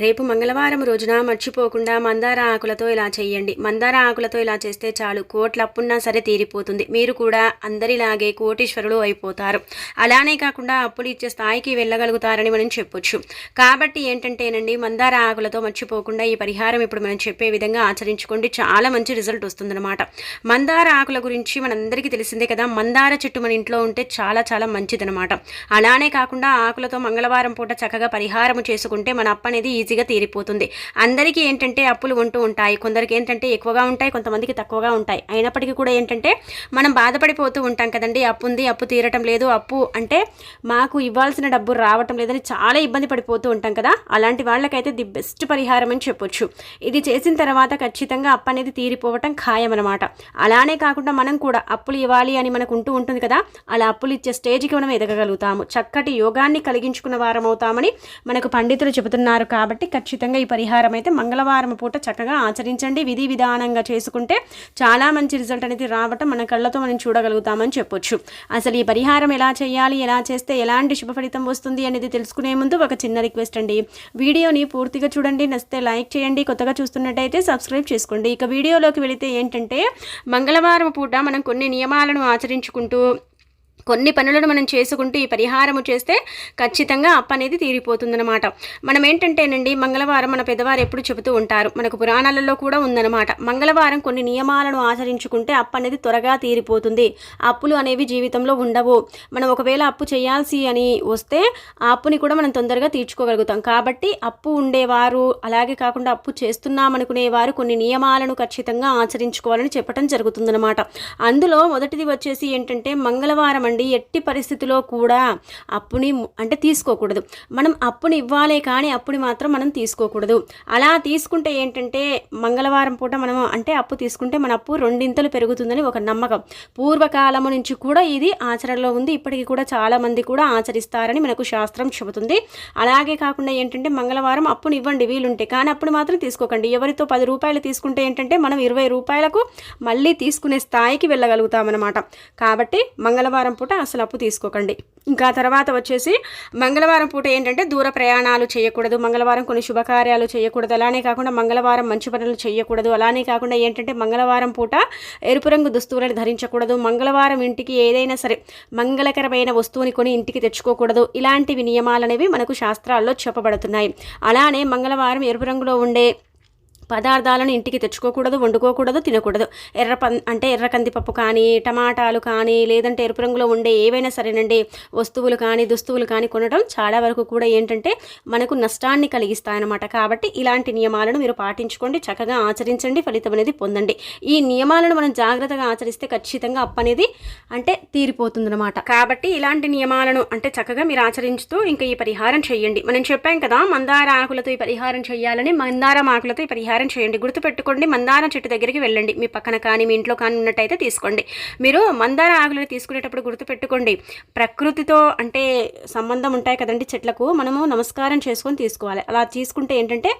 రేపు మంగళవారం రోజున మర్చిపోకుండా మందార ఆకులతో ఇలా చేయండి. మందార ఆకులతో ఇలా చేస్తే చాలు. కోట్ల అప్పున్నా సరే తీరిపోతుంది. మీరు కూడా అందరిలాగే కోటీశ్వరులు అయిపోతారు. అలానే కాకుండా అప్పులు ఇచ్చే స్థాయికి వెళ్ళగలుగుతారని మనం చెప్పొచ్చు. కాబట్టి ఏంటంటేనండి మందార ఆకులతో మర్చిపోకుండా ఈ పరిహారం ఇప్పుడు మనం చెప్పే విధంగా ఆచరించుకోండి. చాలా మంచి రిజల్ట్ వస్తుందన్నమాట. మందార ఆకుల గురించి మనందరికీ తెలిసిందే కదా. మందార చెట్టు మన ఇంట్లో ఉంటే చాలా చాలా మంచిదనమాట అలానే కాకుండా ఆకులతో మంగళవారం పూట చక్కగా పరిహారం చేసుకుంటే మన అప్పనేది ఈజీగా తీరిపోతుంది. అందరికీ ఏంటంటే అప్పులు ఉంటూ ఉంటాయి. కొందరికి ఏంటంటే ఎక్కువగా ఉంటాయి కొంతమందికి తక్కువగా ఉంటాయి. అయినప్పటికీ కూడా ఏంటంటే మనం బాధపడిపోతూ ఉంటాం కదండి. అప్పు ఉంది అప్పు తీరటం లేదు. అప్పు అంటే మాకు ఇవ్వాల్సిన డబ్బు రావటం లేదని చాలా ఇబ్బంది పడిపోతూ ఉంటాం కదా. అలాంటి వాళ్ళకైతే ది బెస్ట్ పరిహారం అని చెప్పొచ్చు. ఇది చేసిన తర్వాత ఖచ్చితంగా అప్పు అనేది తీరిపోవటం ఖాయం అనమాట అలానే కాకుండా మనం కూడా అప్పులు ఇవ్వాలి అని మనకు ఉంటూ ఉంటుంది కదా. అలా అప్పులు ఇచ్చే స్టేజ్కి మనం ఎదగగలుగుతాము. చక్కటి యోగాన్ని కలిగించుకున్న వారం అవుతామని మనకు పండితులు చెబుతున్నారు కాబట్టి కాబట్టి ఖచ్చితంగా ఈ పరిహారం అయితే మంగళవారం పూట చక్కగా ఆచరించండి. విధి విధానంగా చేసుకుంటే చాలా మంచి రిజల్ట్ అనేది రావటం మన కళ్ళతో మనం చూడగలుగుతామని చెప్పొచ్చు. అసలు ఈ పరిహారం ఎలా చేయాలి ఎలా చేస్తే ఎలాంటి శుభ ఫలితం వస్తుంది అనేది తెలుసుకునే ముందు ఒక చిన్న రిక్వెస్ట్ అండి. వీడియోని పూర్తిగా చూడండి నచ్చితే లైక్ చేయండి కొత్తగా చూస్తున్నట్టయితే సబ్స్క్రైబ్ చేసుకోండి. ఇక వీడియోలోకి వెళితే ఏంటంటే మంగళవారం పూట మనం కొన్ని నియమాలను ఆచరించుకుంటూ కొన్ని పనులను మనం చేసుకుంటూ ఈ పరిహారము చేస్తే ఖచ్చితంగా అప్ప అనేది తీరిపోతుందన్నమాట. మనం ఏంటంటేనండి మంగళవారం మన పెద్దవారు ఎప్పుడు చెబుతూ ఉంటారు. మనకు పురాణాలలో కూడా ఉందన్నమాట. మంగళవారం కొన్ని నియమాలను ఆచరించుకుంటే అప్పు అనేది త్వరగా తీరిపోతుంది. అప్పులు అనేవి జీవితంలో ఉండవు. మనం ఒకవేళ అప్పు చేయాల్సి అని వస్తే ఆ అప్పుని కూడా మనం తొందరగా తీర్చుకోగలుగుతాం. కాబట్టి అప్పు ఉండేవారు అలాగే కాకుండా అప్పు చేస్తున్నామనుకునేవారు కొన్ని నియమాలను ఖచ్చితంగా ఆచరించుకోవాలని చెప్పడం జరుగుతుందన్నమాట. అందులో మొదటిది వచ్చేసి ఏంటంటే మంగళవారం అండి ఎట్టి పరిస్థితిలో కూడా అప్పుని అంటే తీసుకోకూడదు. మనం అప్పుని ఇవ్వాలి కానీ అప్పుని మాత్రం మనం తీసుకోకూడదు. అలా తీసుకుంటే ఏంటంటే మంగళవారం పూట మనం అంటే అప్పు తీసుకుంటే మన అప్పు రెండింతలు పెరుగుతుందని ఒక నమ్మకం. పూర్వకాలము నుంచి కూడా ఇది ఆచరణలో ఉంది. ఇప్పటికీ కూడా చాలామంది కూడా ఆచరిస్తారని మనకు శాస్త్రం చెబుతుంది. అలాగే కాకుండా ఏంటంటే మంగళవారం అప్పుని ఇవ్వండి వీలుంటే. కానీ అప్పుడు మాత్రం తీసుకోకండి. ఎవరితో పది రూపాయలు తీసుకుంటే ఏంటంటే మనం ఇరవై రూపాయలకు మళ్ళీ తీసుకునే స్థాయికి వెళ్ళగలుగుతామన్నమాట. కాబట్టి మంగళవారం పూట అసలు అప్పు తీసుకోకండి. ఇంకా తర్వాత వచ్చేసి మంగళవారం పూట ఏంటంటే దూర ప్రయాణాలు చేయకూడదు మంగళవారం కొన్ని శుభకార్యాలు చేయకూడదు. అలానే కాకుండా మంగళవారం మంచి పనులు చేయకూడదు. అలానే కాకుండా ఏంటంటే మంగళవారం పూట ఎరుపు రంగు దుస్తువులను ధరించకూడదు. మంగళవారం ఇంటికి ఏదైనా సరే మంగళకరమైన వస్తువుని కొని ఇంటికి తెచ్చుకోకూడదు. ఇలాంటివి నియమాలు అనేవి మనకు శాస్త్రాల్లో చెప్పబడుతున్నాయి. అలానే మంగళవారం ఎరుపు రంగులో ఉండే పదార్థాలను ఇంటికి తెచ్చుకోకూడదు వండుకోకూడదు తినకూడదు. ఎర్ర పం అంటే ఎర్ర కందిపప్పు కానీ టమాటాలు కానీ లేదంటే ఎరుపు రంగులో ఉండే ఏవైనా సరేనండి వస్తువులు కానీ దుస్తువులు కానీ కొనడం చాలా వరకు కూడా ఏంటంటే మనకు నష్టాన్ని కలిగిస్తాయన్నమాట. కాబట్టి ఇలాంటి నియమాలను మీరు పాటించుకోండి చక్కగా ఆచరించండి ఫలితం అనేది పొందండి. ఈ నియమాలను మనం జాగ్రత్తగా ఆచరిస్తే ఖచ్చితంగా అప్పు అనేది అంటే తీరిపోతుందన్నమాట. కాబట్టి ఇలాంటి నియమాలను అంటే చక్కగా మీరు ఆచరించుతూ ఇంకా ఈ పరిహారం చేయండి. మనం చెప్పాం కదా మందార ఆకులతో ఈ పరిహారం చేయాలని మందారం ఆకులతో ఈ పరిహారం పరిహారం చేయండి. గుర్తుపెట్టుకోండి మందారం చెట్టు దగ్గరికి వెళ్ళండి. మీ పక్కన కానీ మీ ఇంట్లో కానీ ఉన్నట్టయితే తీసుకోండి. మీరు మందార ఆకులను తీసుకునేటప్పుడు గుర్తుపెట్టుకోండి. ప్రకృతితో అంటే సంబంధం ఉంటాయి కదండి చెట్లకు. మనము నమస్కారం చేసుకొని తీసుకోవాలి. అలా తీసుకుంటే ఏంటంటే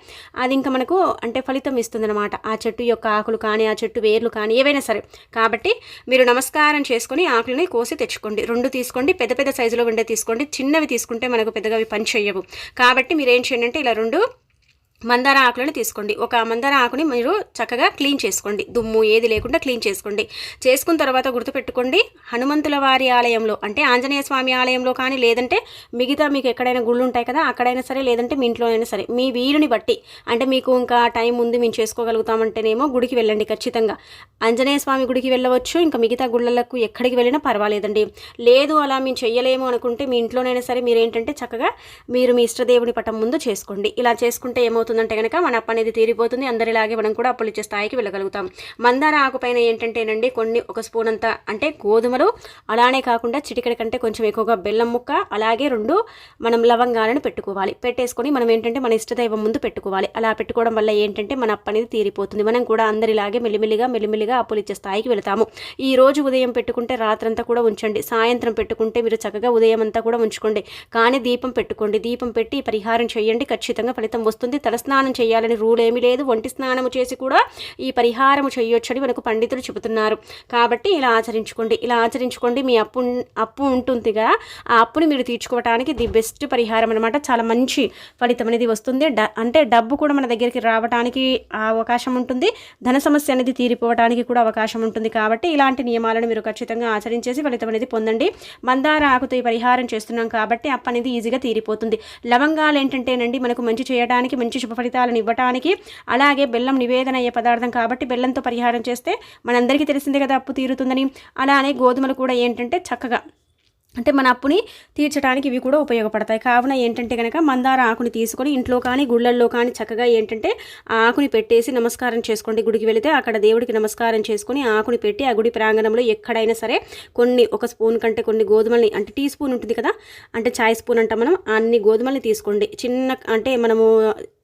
అది ఇంకా మనకు అంటే ఫలితం ఇస్తుందన్నమాట. ఆ చెట్టు యొక్క ఆకులు కానీ ఆ చెట్టు వేర్లు కానీ ఏవైనా సరే. కాబట్టి మీరు నమస్కారం చేసుకొని ఆకులని కోసి తెచ్చుకోండి. రెండు తీసుకోండి పెద్ద పెద్ద సైజులో ఉండే తీసుకోండి. చిన్నవి తీసుకుంటే మనకు పెద్దగా అవి పని చేయవు. కాబట్టి మీరు ఏం చేయండి అంటే ఇలా రెండు మందార ఆకులను తీసుకోండి. ఒక మందార ఆకుని మీరు చక్కగా క్లీన్ చేసుకోండి. దుమ్ము ఏది లేకుండా క్లీన్ చేసుకోండి. చేసుకున్న తర్వాత గుర్తుపెట్టుకోండి హనుమంతుల వారి ఆలయంలో అంటే ఆంజనేయ స్వామి ఆలయంలో కానీ లేదంటే మిగతా మీకు ఎక్కడైనా గుళ్ళు ఉంటాయి కదా అక్కడైనా సరే లేదంటే మీ ఇంట్లోనైనా సరే మీ వీలుని బట్టి అంటే మీకు ఇంకా టైం ఉంది మేము చేసుకోగలుగుతామంటేనేమో గుడికి వెళ్ళండి ఖచ్చితంగా. ఆంజనేయ స్వామి గుడికి వెళ్ళవచ్చు ఇంకా మిగతా గుళ్ళలకు ఎక్కడికి వెళ్ళినా పర్వాలేదండి. లేదు అలా మేము చెయ్యలేము అనుకుంటే మీ ఇంట్లోనైనా సరే మీరు ఏంటంటే చక్కగా మీరు మీ ఇష్టదేవుని పటం ముందు చేసుకోండి. ఇలా చేసుకుంటే ఏమవుతుంది? అవుతుందంటే కనుక మన అప్పు అనేది తీరిపోతుంది. అందరిలాగే మనం కూడా అప్పులు ఇచ్చే స్థాయికి వెళ్ళగలుగుతాం. మందార ఆకుపైన ఏంటంటేనండి కొన్ని ఒక స్పూన్ అంత అంటే గోధుమలు అలానే కాకుండా చిటికెడ కంటే కొంచెం ఎక్కువగా బెల్లం ముక్క అలాగే రెండు మనం లవంగాలను పెట్టుకోవాలి. పెట్టేసుకొని మనం ఏంటంటే మన ఇష్టదైవం ముందు పెట్టుకోవాలి. అలా పెట్టుకోవడం వల్ల ఏంటంటే మన అప్పు అనేది తీరిపోతుంది. మనం కూడా అందరిలాగే మెల్లిమెల్లిగా మెల్లిమెల్లిగా అప్పులు ఇచ్చే స్థాయికి వెళతాము. ఈ రోజు ఉదయం పెట్టుకుంటే రాత్రంతా కూడా ఉంచండి. సాయంత్రం పెట్టుకుంటే మీరు చక్కగా ఉదయం అంతా కూడా ఉంచుకోండి. కానీ దీపం పెట్టుకోండి. దీపం పెట్టి పరిహారం చేయండి. ఖచ్చితంగా ఫలితం వస్తుంది. తల తలస్నానం చేయాలని రూల్ ఏమీ లేదు. ఒంటి స్నానము చేసి కూడా ఈ పరిహారము చేయొచ్చని మనకు పండితులు చెబుతున్నారు. కాబట్టి ఇలా ఆచరించుకోండి. ఇలా ఆచరించుకోండి. మీ అప్పు అప్పు ఉంటుందిగా. ఆ అప్పుని మీరు తీర్చుకోవడానికి ది బెస్ట్ పరిహారం అనమాట చాలా మంచి ఫలితం అనేది వస్తుంది. డ అంటే డబ్బు కూడా మన దగ్గరికి రావడానికి అవకాశం ఉంటుంది. ధన సమస్య అనేది తీరిపోవడానికి కూడా అవకాశం ఉంటుంది. కాబట్టి ఇలాంటి నియమాలను మీరు ఖచ్చితంగా ఆచరించేసి ఫలితం అనేది పొందండి. మందార ఆకుతో ఈ పరిహారం చేస్తున్నాం కాబట్టి అప్పు అనేది ఈజీగా తీరిపోతుంది. లవంగాలు ఏంటంటేనండి మనకు మంచి చేయడానికి మంచి శుభ ఫలితాలను ఇవ్వటానికి అలాగే బెల్లం నివేదన అయ్యే పదార్థం కాబట్టి బెల్లంతో పరిహారం చేస్తే మనందరికీ తెలిసిందే కదా అప్పు తీరుతుందని. అలానే గోధుమలు కూడా ఏంటంటే చక్కగా అంటే మన అప్పుని తీర్చడానికి ఇవి కూడా ఉపయోగపడతాయి. కావున ఏంటంటే కనుక మందార ఆకుని తీసుకొని ఇంట్లో కానీ గుళ్ళల్లో కానీ చక్కగా ఏంటంటే ఆ ఆకుని పెట్టేసి నమస్కారం చేసుకోండి. గుడికి వెళితే అక్కడ దేవుడికి నమస్కారం చేసుకొని ఆకుని పెట్టి ఆ గుడి ప్రాంగణంలో ఎక్కడైనా సరే కొన్ని ఒక స్పూన్ కంటే కొన్ని గోధుమల్ని అంటే టీ స్పూన్ ఉంటుంది కదా అంటే చాయ్ స్పూన్ అంట మనం అన్ని గోధుమల్ని తీసుకోండి. చిన్న అంటే మనము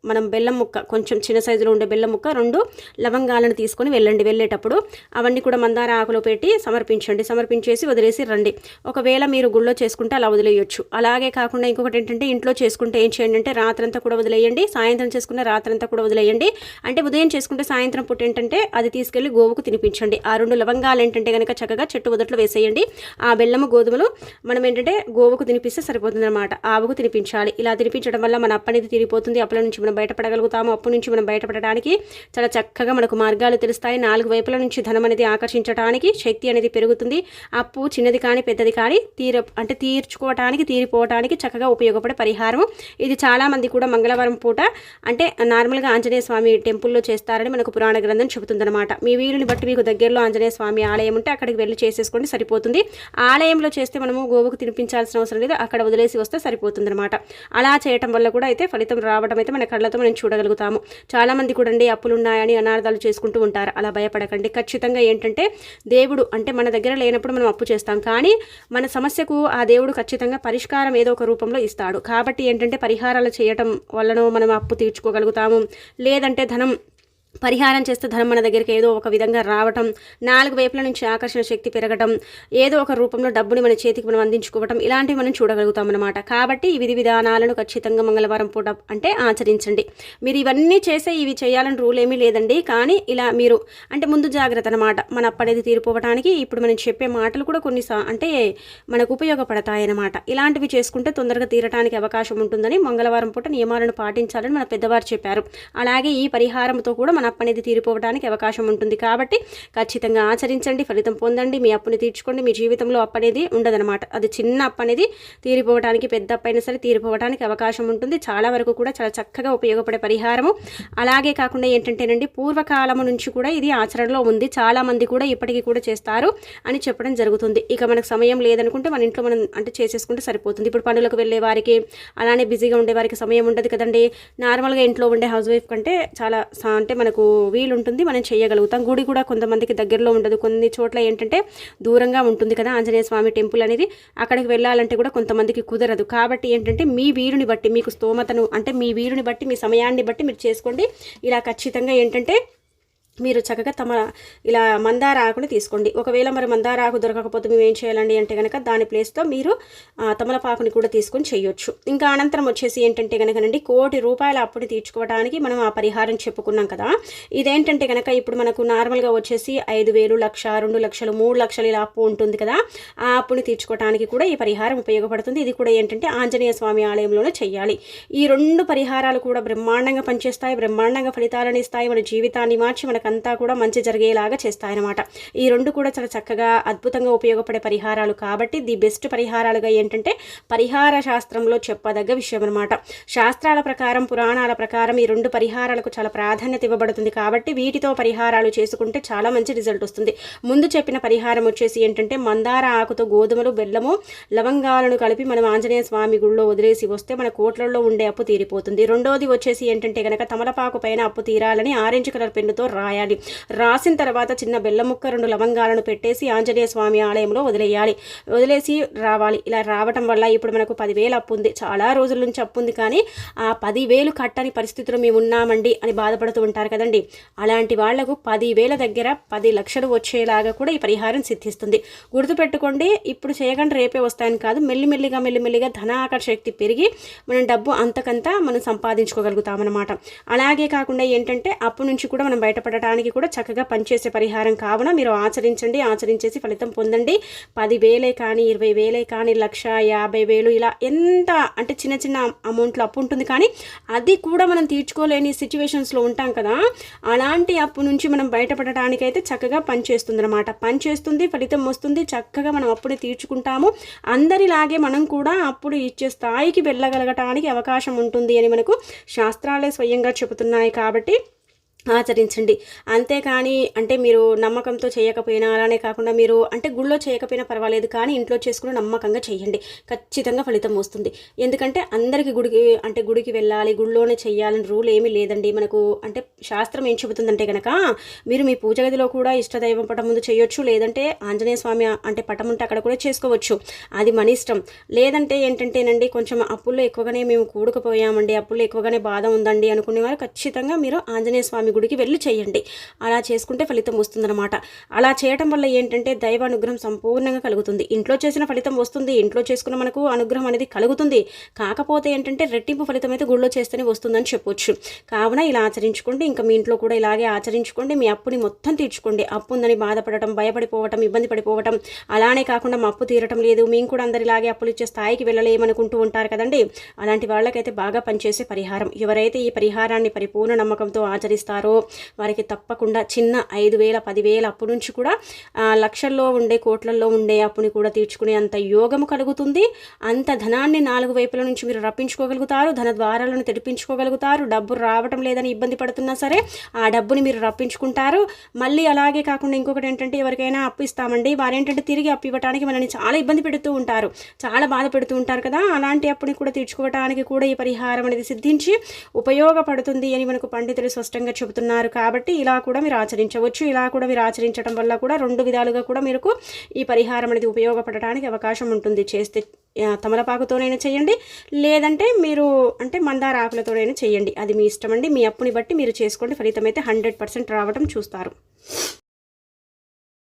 మనం బెల్లం ముక్క కొంచెం చిన్న సైజులో ఉండే బెల్లం ముక్క రెండు లవంగాలను తీసుకొని వెళ్ళండి. వెళ్ళేటప్పుడు అవన్నీ కూడా మందార ఆకులో పెట్టి సమర్పించండి. సమర్పించేసి వదిలేసి రండి. ఒకవేళ మీరు గుళ్ళో చేసుకుంటే అలా వదిలేయొచ్చు. అలాగే కాకుండా ఇంకొకటి ఏంటంటే ఇంట్లో చేసుకుంటే ఏం చేయండి అంటే రాత్రంతా కూడా వదిలేయండి. సాయంత్రం చేసుకున్న రాత్రంతా కూడా వదిలేయండి. అంటే ఉదయం చేసుకుంటే సాయంత్రం పూట ఏంటంటే అది తీసుకెళ్ళి గోవుకు తినిపించండి. ఆ రెండు లవంగాలు ఏంటంటే కనుక చక్కగా చెట్టు మొదట్లో వేసేయండి. ఆ బెల్లము గోధుమలు మనం ఏంటంటే గోవుకు తినిపిస్తే సరిపోతుంది అనమాట ఆవుకు తినిపించాలి. ఇలా తినిపించడం వల్ల మన అప్పనేది తిరిగిపోతుంది అప్పల నుంచి మనం బయటపడగలుగుతాము అప్పు నుంచి మనం బయటపడడానికి చాలా చక్కగా మనకు మార్గాలు తెలుస్తాయి. నాలుగు వైపుల నుంచి ధనం అనేది ఆకర్షించడానికి శక్తి అనేది పెరుగుతుంది. అప్పు చిన్నది కానీ పెద్దది కానీ తీర అంటే తీర్చుకోవటానికి తీరిపోవటానికి చక్కగా ఉపయోగపడే పరిహారం ఇది చాలామంది కూడా మంగళవారం పూట అంటే నార్మల్గా ఆంజనేయ స్వామి టెంపుల్లో చేస్తారని మనకు పురాణ గ్రంథం చెబుతుందన్నమాట. మీ వీలుని బట్టి మీకు దగ్గరలో ఆంజనేయ స్వామి ఆలయం ఉంటే అక్కడికి వెళ్ళి చేసేసుకోండి సరిపోతుంది. ఆలయంలో చేస్తే మనము గోవుకు తినిపించాల్సిన అవసరం లేదు అక్కడ వదిలేసి వస్తే సరిపోతుందన్నమాట. అలా చేయటం వల్ల కూడా అయితే ఫలితం రావడం అయితే మనకు కళ్ళతో మనం చూడగలుగుతాము. చాలామంది కూడా అండి అప్పులు ఉన్నాయని అనార్థాలు చేసుకుంటూ ఉంటారు. అలా భయపడకండి. ఖచ్చితంగా ఏంటంటే దేవుడు అంటే మన దగ్గర లేనప్పుడు మనం అప్పు చేస్తాం. కానీ మన సమస్యకు ఆ దేవుడు ఖచ్చితంగా పరిష్కారం ఏదో ఒక రూపంలో ఇస్తాడు. కాబట్టి ఏంటంటే పరిహారాలు చేయటం వల్లనో మనం అప్పు తీర్చుకోగలుగుతాము. లేదంటే ధనం పరిహారం చేస్తే ధనం మన దగ్గరికి ఏదో ఒక విధంగా రావటం నాలుగు వైపుల నుంచి ఆకర్షణ శక్తి పెరగటం ఏదో ఒక రూపంలో డబ్బుని మన చేతికి మనం అందించుకోవటం ఇలాంటివి మనం చూడగలుగుతాం అనమాట కాబట్టి ఈ విధి విధానాలను ఖచ్చితంగా మంగళవారం పూట అంటే ఆచరించండి. మీరు ఇవన్నీ చేసే ఇవి చేయాలని రూల్ ఏమీ లేదండి. కానీ ఇలా మీరు అంటే ముందు జాగ్రత్త అనమాట మన అప్పనేది తీరిపోవడానికి ఇప్పుడు మనం చెప్పే మాటలు కూడా కొన్ని అంటే మనకు ఉపయోగపడతాయన్నమాట. ఇలాంటివి చేసుకుంటే తొందరగా తీరటానికి అవకాశం ఉంటుందని మంగళవారం పూట నియమాలను పాటించాలని మన పెద్దవారు చెప్పారు. అలాగే ఈ పరిహారంతో కూడా మన అప్పు అనేది తీరిపోవడానికి అవకాశం ఉంటుంది. కాబట్టి ఖచ్చితంగా ఆచరించండి ఫలితం పొందండి మీ అప్పుని తీర్చుకోండి మీ జీవితంలో అప్పు అనేది ఉండదనమాట అది చిన్న అప్పు అనేది తీరిపోవడానికి పెద్ద అప్పు అయినా సరే తీరిపోవడానికి అవకాశం ఉంటుంది. చాలా వరకు కూడా చాలా చక్కగా ఉపయోగపడే పరిహారము. అలాగే కాకుండా ఏంటంటేనండి పూర్వకాలము నుంచి కూడా ఇది ఆచరణలో ఉంది. చాలామంది కూడా ఇప్పటికీ కూడా చేస్తారు అని చెప్పడం జరుగుతుంది. ఇక మనకు సమయం లేదనుకుంటే మన ఇంట్లో మనం అంటే చేసేసుకుంటే సరిపోతుంది. ఇప్పుడు పనులకు వెళ్ళే వారికి అలానే బిజీగా ఉండే వారికి సమయం ఉండదు కదండి. నార్మల్గా ఇంట్లో ఉండే హౌస్ వైఫ్ కంటే చాలా అంటే మన మనకు వీలుంటుంది మనం చేయగలుగుతాం. గుడి కూడా కొంతమందికి దగ్గరలో ఉండదు. కొన్ని చోట్ల ఏంటంటే దూరంగా ఉంటుంది కదా ఆంజనేయ స్వామి టెంపుల్ అనేది. అక్కడికి వెళ్ళాలంటే కూడా కొంతమందికి కుదరదు. కాబట్టి ఏంటంటే మీ వీరుని బట్టి మీకు స్తోమతను అంటే మీ వీరుని బట్టి మీ సమయాన్ని బట్టి మీరు చేసుకోండి. ఇలా ఖచ్చితంగా ఏంటంటే మీరు చక్కగా తమ ఇలా మందార ఆకుని తీసుకోండి. ఒకవేళ మరి మందార ఆకు దొరకకపోతే మేము ఏం చేయాలండి అంటే కనుక దాని ప్లేస్తో మీరు తమలపాకుని కూడా తీసుకొని చేయొచ్చు. ఇంకా అనంతరం వచ్చేసి ఏంటంటే కనుకనండి కోటి రూపాయల అప్పుని తీర్చుకోవడానికి మనం ఆ పరిహారం చెప్పుకున్నాం కదా. ఇదేంటంటే కనుక ఇప్పుడు మనకు నార్మల్గా వచ్చేసి ఐదు వేలు లక్ష రెండు లక్షలు మూడు లక్షలు ఇలా అప్పు ఉంటుంది కదా. ఆ అప్పుని తీర్చుకోవడానికి కూడా ఈ పరిహారం ఉపయోగపడుతుంది. ఇది కూడా ఏంటంటే ఆంజనేయ స్వామి ఆలయంలోనే చేయాలి. ఈ రెండు పరిహారాలు కూడా బ్రహ్మాండంగా పనిచేస్తాయి బ్రహ్మాండంగా ఫలితాలను ఇస్తాయి మన జీవితాన్ని మార్చి మనకు అంతా కూడా మంచి జరిగేలాగా చేస్తాయన్నమాట. ఈ రెండు కూడా చాలా చక్కగా అద్భుతంగా ఉపయోగపడే పరిహారాలు కాబట్టి ది బెస్ట్ పరిహారాలుగా ఏంటంటే పరిహార శాస్త్రంలో చెప్పదగ్గ విషయం అనమాట శాస్త్రాల ప్రకారం పురాణాల ప్రకారం ఈ రెండు పరిహారాలకు చాలా ప్రాధాన్యత ఇవ్వబడుతుంది కాబట్టి వీటితో పరిహారాలు చేసుకుంటే చాలా మంచి రిజల్ట్ వస్తుంది. ముందు చెప్పిన పరిహారం వచ్చేసి ఏంటంటే మందార ఆకుతో గోధుమలు బెల్లము లవంగాలను కలిపి మనం ఆంజనేయ స్వామి గుళ్ళో వదిలేసి వస్తే మన కోట్లలో ఉండే అప్పు తీరిపోతుంది. రెండోది వచ్చేసి ఏంటంటే కనుక తమలపాకు పైన అప్పు తీరాలని ఆరెంజ్ కలర్ పెన్నుతో రాయాలి రాయాలి. రాసిన తర్వాత చిన్న బెల్లం ముక్క రెండు లవంగాలను పెట్టేసి ఆంజనేయ స్వామి ఆలయంలో వదిలేయాలి. వదిలేసి రావాలి. ఇలా రావటం వల్ల ఇప్పుడు మనకు పదివేలు అప్పు ఉంది. చాలా రోజుల నుంచి అప్పు ఉంది కానీ ఆ పదివేలు కట్టని పరిస్థితిలో మేము ఉన్నామండి అని బాధపడుతూ ఉంటారు కదండి. అలాంటి వాళ్ళకు పదివేల దగ్గర పది లక్షలు వచ్చేలాగా కూడా ఈ పరిహారం సిద్ధిస్తుంది. గుర్తుపెట్టుకోండి ఇప్పుడు చేయకుండా రేపే వస్తాయని కాదు. మెల్లిమెల్లిగా మెల్లిమెల్లిగా ధనాకర్ష శక్తి పెరిగి మనం డబ్బు అంతకంతా మనం సంపాదించుకోగలుగుతామన్నమాట. అలాగే కాకుండా ఏంటంటే అప్పు నుంచి కూడా మనం బయటపడటానికి కూడా చక్కగా పనిచేసే పరిహారం కావున మీరు ఆచరించండి ఆచరించేసి ఫలితం పొందండి. పదివేలే కానీ ఇరవై వేలే కానీ లక్ష యాభై వేలు ఇలా ఎంత అంటే చిన్న చిన్న అమౌంట్లో అప్పు ఉంటుంది కానీ అది కూడా మనం తీర్చుకోలేని సిచ్యువేషన్స్లో ఉంటాం కదా. అలాంటి అప్పు నుంచి మనం బయటపడటానికైతే చక్కగా పనిచేస్తుంది అనమాట పనిచేస్తుంది ఫలితం వస్తుంది చక్కగా మనం అప్పుని తీర్చుకుంటాము. అందరిలాగే మనం కూడా అప్పుడు ఇచ్చే స్థాయికి వెళ్ళగలగటానికి అవకాశం ఉంటుంది అని మనకు శాస్త్రాలే స్వయంగా చెబుతున్నాయి కాబట్టి ఆచరించండి. అంతేకాని అంటే మీరు నమ్మకంతో చేయకపోయినా అలానే కాకుండా మీరు అంటే గుళ్ళో చేయకపోయినా పర్వాలేదు కానీ ఇంట్లో చేసుకుని నమ్మకంగా చేయండి. ఖచ్చితంగా ఫలితం వస్తుంది. ఎందుకంటే అందరికీ గుడికి అంటే గుడికి వెళ్ళాలి గుళ్ళోనే చేయాలని రూల్ ఏమీ లేదండి. మనకు అంటే శాస్త్రం ఏం చెబుతుందంటే కనుక మీరు మీ పూజ గదిలో కూడా ఇష్టదైవం పటం ముందు చేయొచ్చు లేదంటే ఆంజనేయ స్వామి అంటే పటం ఉంటే అక్కడ కూడా చేసుకోవచ్చు. అది మన ఇష్టం. లేదంటే ఏంటంటేనండి కొంచెం అప్పుల్లో ఎక్కువగానే మేము కూడుకుపోయామండి అప్పుల్లో ఎక్కువగానే బాధ ఉందండి అనుకునే వారు ఖచ్చితంగా మీరు ఆంజనేయ స్వామి గుడికి వెళ్ళి చేయండి. అలా చేసుకుంటే ఫలితం వస్తుందన్నమాట. అలా చేయటం వల్ల ఏంటంటే దైవ అనుగ్రహం సంపూర్ణంగా కలుగుతుంది. ఇంట్లో చేసిన ఫలితం వస్తుంది. ఇంట్లో చేసుకున్న మనకు అనుగ్రహం అనేది కలుగుతుంది. కాకపోతే ఏంటంటే రెట్టింపు ఫలితం అయితే గుడిలో చేస్తేనే వస్తుందని చెప్పొచ్చు. కావున ఇలా ఆచరించుకోండి. ఇంకా మీ ఇంట్లో కూడా ఇలాగే ఆచరించుకోండి. మీ అప్పుని మొత్తం తీర్చుకోండి. అప్పు ఉందని బాధపడటం భయపడిపోవటం ఇబ్బంది పడిపోవటం అలానే కాకుండా మా అప్పు తీరటం లేదు. మేము కూడా అందరిలాగే అప్పులు ఇచ్చే స్థాయికి వెళ్ళలేమనుకుంటూ ఉంటారు కదండి. అలాంటి వాళ్ళకైతే బాగా పనిచేసే పరిహారం. ఎవరైతే ఈ పరిహారాన్ని పరిపూర్ణ నమ్మకంతో ఆచరిస్తారో ఉన్నారో వారికి తప్పకుండా చిన్న ఐదు వేల పదివేల అప్పు నుంచి కూడా లక్షల్లో ఉండే కోట్లల్లో ఉండే అప్పుని కూడా తీర్చుకునే అంత యోగము కలుగుతుంది. అంత ధనాన్ని నాలుగు వైపుల నుంచి మీరు రప్పించుకోగలుగుతారు. ధన ద్వారాలను తెరిపించుకోగలుగుతారు. డబ్బు రావటం లేదని ఇబ్బంది పడుతున్నా సరే ఆ డబ్బుని మీరు రప్పించుకుంటారు. మళ్ళీ అలాగే కాకుండా ఇంకొకటి ఏంటంటే ఎవరికైనా అప్పు ఇస్తామండి. వారేంటంటే తిరిగి అప్పు ఇవ్వడానికి మనల్ని చాలా ఇబ్బంది పెడుతూ ఉంటారు. చాలా బాధ పెడుతూ ఉంటారు కదా. అలాంటి అప్పుని కూడా తీర్చుకోవడానికి కూడా ఈ పరిహారం అనేది సిద్ధించి ఉపయోగపడుతుంది అని మనకు పండితులు స్పష్టంగా చెబుతారు చెబుతున్నారు కాబట్టి ఇలా కూడా మీరు ఆచరించవచ్చు. ఇలా కూడా మీరు ఆచరించడం వల్ల కూడా రెండు విధాలుగా కూడా మీకు ఈ పరిహారం అనేది ఉపయోగపడటానికి అవకాశం ఉంటుంది. చేస్తే తమలపాకుతోనైనా చేయండి. లేదంటే మీరు అంటే మందార ఆకులతోనైనా చేయండి. అది మీ ఇష్టం అండి. మీ అప్పుని బట్టి మీరు చేసుకోండి. ఫలితం అయితే హండ్రెడ్ పర్సెంట్ రావడం చూస్తారు.